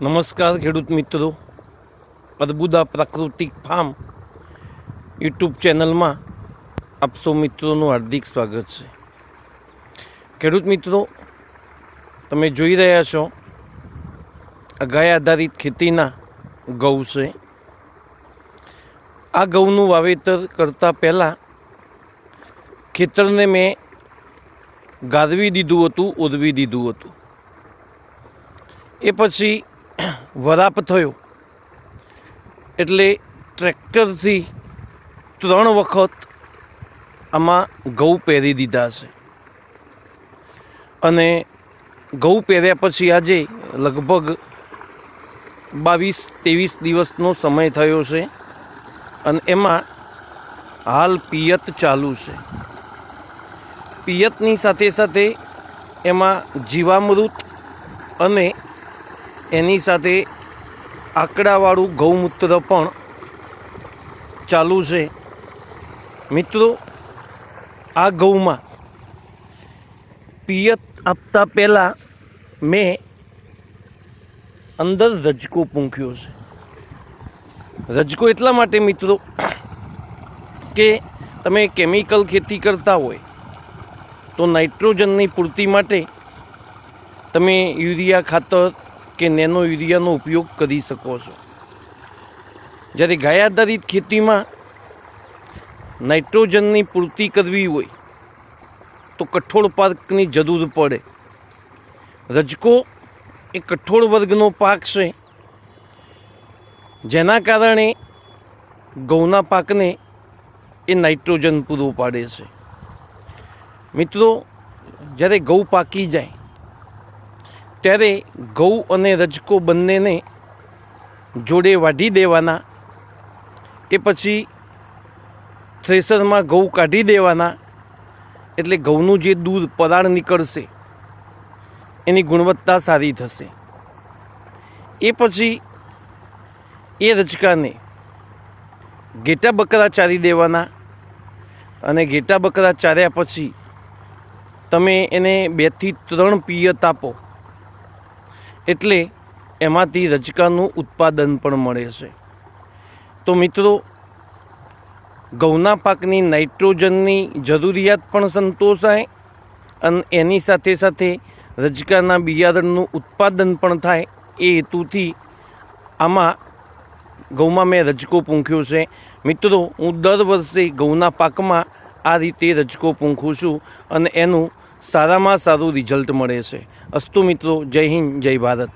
નમસ્કાર ખેડૂત મિત્રો. અર્બુદા પ્રાકૃતિક ફાર્મ યુટ્યુબ ચેનલમાં આપ મિત્રોનું હાર્દિક સ્વાગત છે. ખેડૂત મિત્રો, તમે જોઈ રહ્યા છો આ આધારિત ખેતીના ઘઉં છે. આ ઘઉંનું વાવેતર કરતાં પહેલાં ખેતરને મેં ગારવી દીધું હતું, ઓદવી દીધું હતું. એ પછી વરાપ થયો. એટલે ટ્રેક્ટરથી ત્રણ વખત આમાં ઘઉં પહેરી દીધા છે. અને ઘઉં પહેર્યા પછી આજે લગભગ બાવીસ ત્રેવીસ દિવસનો સમય થયો છે અને એમાં હાલ પિયત ચાલુ છે. પિયતની સાથે સાથે એમાં જીવામૃત અને એની સાથે આંકડાવાળું ગૌમૂત્ર પણ ચાલુ છે. મિત્રો, આ ઘઉંમાં પિયત આપતા પહેલાં મેં અંદર રજકો પૂંખ્યો છે. રજકો એટલા માટે મિત્રો કે તમે કેમિકલ ખેતી કરતા હોય તો નાઇટ્રોજનની પૂર્તિ માટે તમે યુરિયા ખાતર કે નેનો યુરિયાનો ઉપયોગ કરી શકો છો. જ્યારે ગાય આધારિત ખેતીમાં નાઇટ્રોજનની પૂર્તિ કરવી હોય, તો કઠોળ પાકની જરૂર પડે. રજકો એ કઠોળ વર્ગનો પાક છે, જેના કારણે ઘઉંના પાકને એ નાઇટ્રોજન પૂરું પાડે છે. મિત્રો, જ્યારે ઘઉં પાકી જાય ત્યારે ઘઉં અને રજકો બંનેને જોડે વાઢી દેવાના કે પછી થ્રેસરમાં ઘઉં કાઢી દેવાના એટલે ઘઉંનું જે દૂધ પરાળ નીકળશે, એની ગુણવત્તા સારી થશે. એ પછી એ રજકાને ઘેટા બકરા ચારી દેવાના અને ઘેટા બકરા ચાર્યા પછી તમે એને બેથી ત્રણ પિયત આપો. એટલે એમાંથી રજકાનું ઉત્પાદન પણ મળે છે. તો મિત્રો ઘઉંના પાકની નાઇટ્રોજનની જરૂરિયાત પણ સંતોષાય અને એની સાથે સાથે રજકાના બિયારણનું ઉત્પાદન પણ થાય એ હેતુથી આમાં ઘઉંમાં મેં રજકો પૂંખ્યો છે. મિત્રો, હું દર વર્ષે ઘઉંના પાકમાં આ રીતે રજકો પૂંખું છું અને એનું સારામાં સારું રિઝલ્ટ મળે છે. અસ્તુ મિત્રો જય હિન્દ જય ભારત.